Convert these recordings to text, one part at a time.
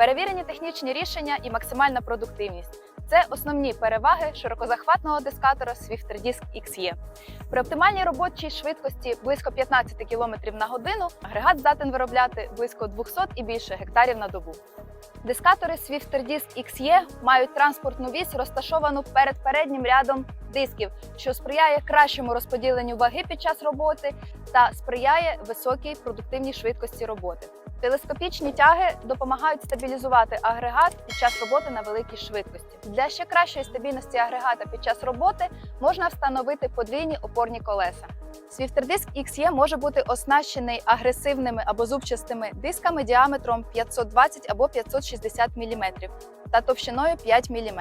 перевірені технічні рішення і максимальна продуктивність. Це основні переваги широкозахватного дискатора SwifterDisk XE. При оптимальній робочій швидкості близько 15 км на годину агрегат здатен виробляти близько 200 і більше гектарів на добу. Дискатори SwifterDisk XE мають транспортну вісь, розташовану перед переднім рядом дисків, що сприяє кращому розподіленню ваги під час роботи та сприяє високій продуктивній швидкості роботи. Телескопічні тяги допомагають стабілізувати агрегат під час роботи на великій швидкості. Для ще кращої стабільності агрегата під час роботи можна встановити подвійні опорні колеса. Свіфтердиск XE може бути оснащений агресивними або зубчастими дисками діаметром 520 або 560 мм та товщиною 5 мм.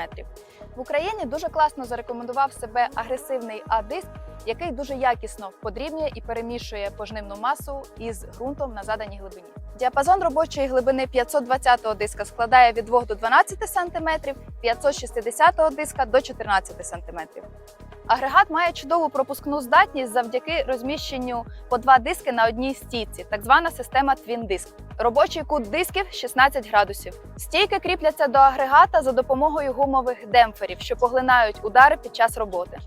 В Україні дуже класно зарекомендував себе агресивний А-диск, який дуже якісно подрібнює і перемішує пожнивну масу із ґрунтом на заданій глибині. Діапазон робочої глибини 520-го диска складає від 2 до 12 см, 560-го диска до 14 см. Агрегат має чудову пропускну здатність завдяки розміщенню по два диски на одній стійці, так звана система Twin Disk. Робочий кут дисків 16 градусів. Стійки кріпляться до агрегата за допомогою гумових демпферів, що поглинають удари під час роботи.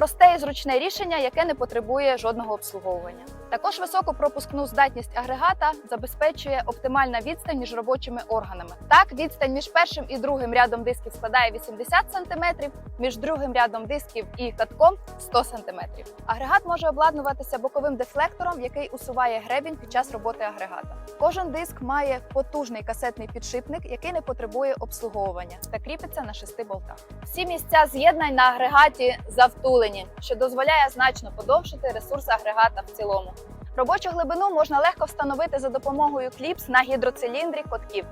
Просте і зручне рішення, яке не потребує жодного обслуговування. Також високу пропускну здатність агрегата забезпечує оптимальна відстань між робочими органами. Так, відстань між першим і другим рядом дисків складає 80 см, між другим рядом дисків і катком 100 см. Агрегат може обладнуватися боковим дефлектором, який усуває гребінь під час роботи агрегата. Кожен диск має потужний касетний підшипник, який не потребує обслуговування та кріпиться на шести болтах. Всі місця з'єднань на агрегаті завтулені, що дозволяє значно подовжити ресурс агрегата в цілому. Робочу глибину можна легко встановити за допомогою кліпс на гідроциліндрі котків.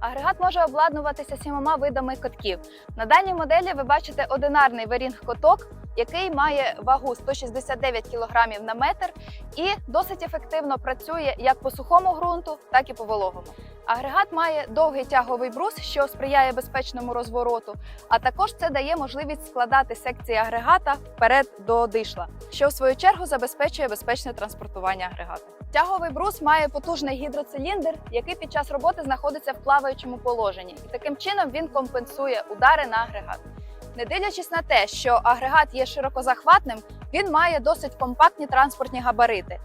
Агрегат може обладнуватися сімома видами котків. На даній моделі ви бачите одинарний варінг коток, який має вагу 169 кг на метр і досить ефективно працює як по сухому ґрунту, так і по вологому. Агрегат має довгий тяговий брус, що сприяє безпечному розвороту, а також це дає можливість складати секції агрегата вперед до дишла, що в свою чергу забезпечує безпечне транспортування агрегату. Тяговий брус має потужний гідроциліндр, який під час роботи знаходиться в плаваючому положенні, і таким чином він компенсує удари на агрегат. Не дивлячись на те, що агрегат є широкозахватним, він має досить компактні транспортні габарити.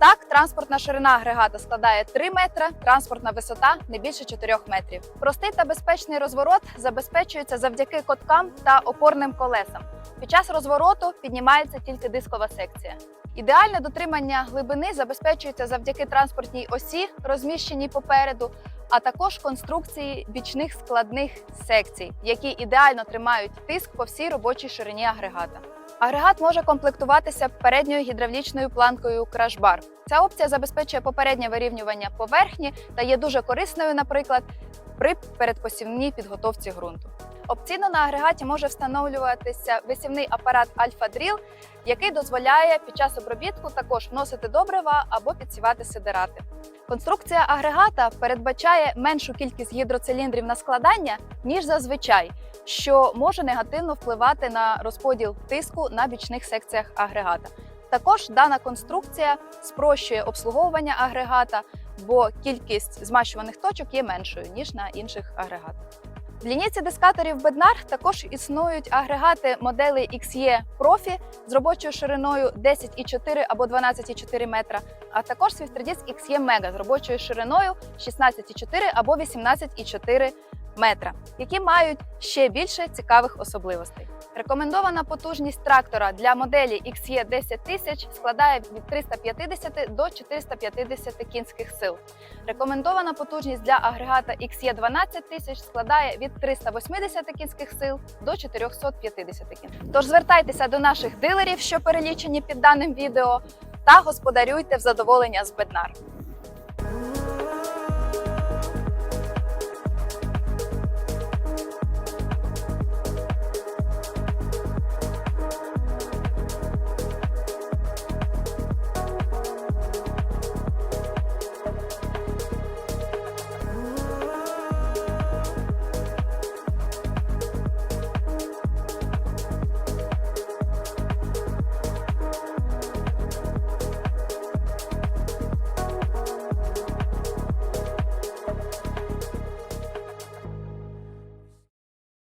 Так, транспортна ширина агрегата складає 3 метри, транспортна висота не більше 4 метрів. Простий та безпечний розворот забезпечується завдяки коткам та опорним колесам. Під час розвороту піднімається тільки дискова секція. Ідеальне дотримання глибини забезпечується завдяки транспортній осі, розміщеній попереду, а також конструкції бічних складних секцій, які ідеально тримають тиск по всій робочій ширині агрегата. Агрегат може комплектуватися передньою гідравлічною планкою крашбар. Ця опція забезпечує попереднє вирівнювання поверхні та є дуже корисною, наприклад, при передпосівній підготовці ґрунту. Опційно на агрегаті може встановлюватися висівний апарат Альфа-Дріл, який дозволяє під час обробітку також вносити добрива або підсівати сидирати. Конструкція агрегата передбачає меншу кількість гідроциліндрів на складання, ніж зазвичай, що може негативно впливати на розподіл тиску на бічних секціях агрегата. Також дана конструкція спрощує обслуговування агрегата, бо кількість змащуваних точок є меншою ніж на інших агрегатах. В лінійці дискаторів Bednar також існують агрегати моделей XE Profi з робочою шириною 10,4 або 12,4 метра, а також Swifterdisk XE Mega з робочою шириною 16,4 або 18,4 метра, які мають ще більше цікавих особливостей. Рекомендована потужність трактора для моделі XE 10000 складає від 350 до 450 кінських сил. Рекомендована потужність для агрегата XE 12000 складає від 380 кінських сил до 450 кінських. Тож звертайтеся до наших дилерів, що перелічені під даним відео, та господарюйте в задоволення з Беднар.